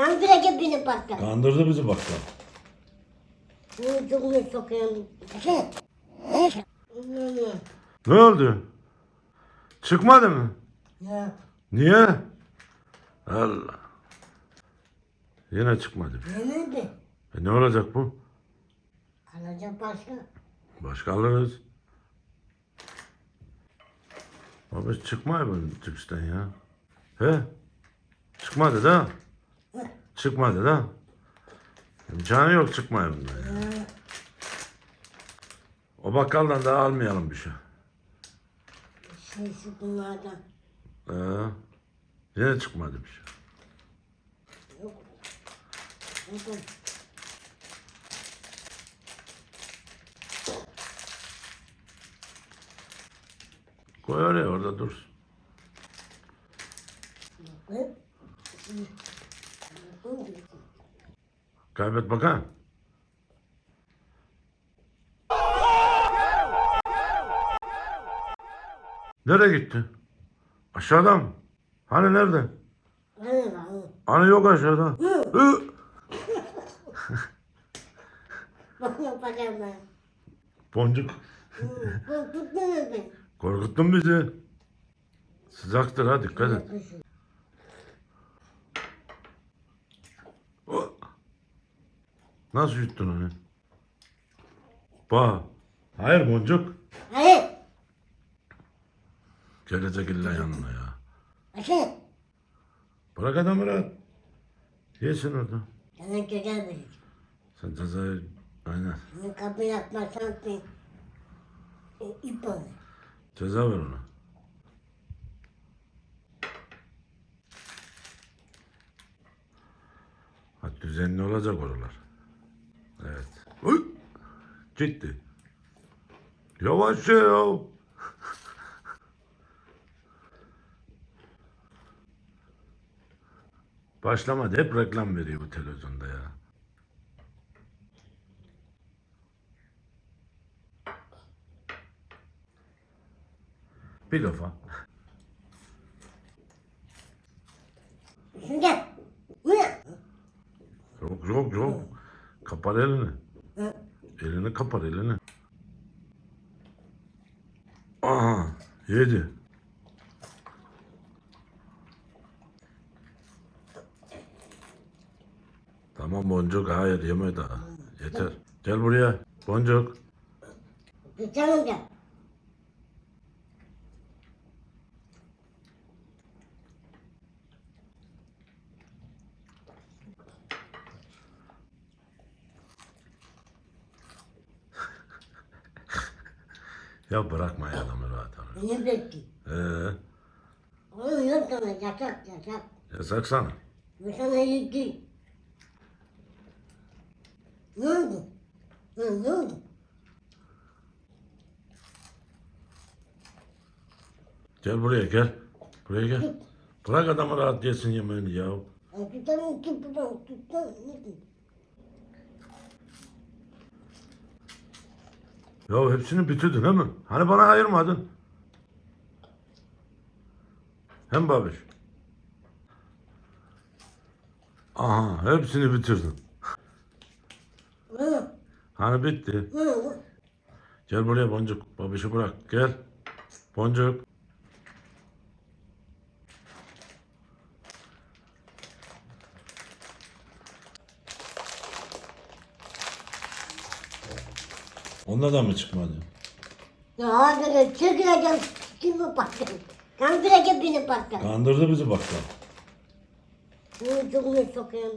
Kandıracak beni patlar. Kandırdı bizi bakkal. Sokayım? Ne oldu? Çıkmadı mı? Ya. Niye? Allah. Yine çıkmadı. Yemedi. E ne olacak bu? Alacak başka. Başka alırız. Baba çıkmıyor bu çıkıştan ya. He? Çıkmadı da. Çıkmadı da. İmkanı yok çıkmıyor bundan ya. O bakkaldan daha almayalım bir şey. Şey şu bunlardan. Ee, yine çıkmadı bir şey. Yok. Yok. Koy oraya orada dursun. Yok. Kaybet bakalım. Nereye gitti? Aşağıda mı? Hani nerede? Hani yok aşağıda. Hı. Boncuk. Korkuttun bizi. Sıcaktır ha dikkat et. Nasıl yuttun onu? Bak. Hayır boncuk. Hayır. Gelecek illa yanına ya. Açın. Bırak adamı rahat. Yesin orada. Sana güzel bir. Sen cezayı... Aynen. Bunu kapıyı atmazsan ki e, ip olur. Ceza ver ona. Ha, düzenli olacak oralar. Evet. Uy! Gitti. Yavaş ya. Başlamadı. Hep reklam veriyor bu televizyonda ya. Bir defa. Gel. Yok yok yok. Kapar elini. Elini kapar elini. Aha yedi. Tamam boncuk hayır yeme daha. Yeter. Gel buraya boncuk. Tutalım gel. Ya bırakma ya adamı rahat rahat. Beni bekle. Ee, Oğlum yok sana yasak yasak. yasak sana. Bu sana yük değil. Ne oldu? Hı, ne oldu? Gel buraya gel. Buraya gel. Bırak adamı rahat yesin yemeğini ya. Ya tutalım tutalım Ya hepsini bitirdin değil mi? Hani bana ayırmadın? Hem babiş. Aha hepsini bitirdin. Hani bitti. Gel buraya boncuk. Babişi bırak. Gel. Boncuk. Onda da mı çıkmadı? Ya hadi çekileceğim. Kim bu patlar? Kandıracak beni patlar. Kandırdı bizi bakkal. Bunu çok sokayım?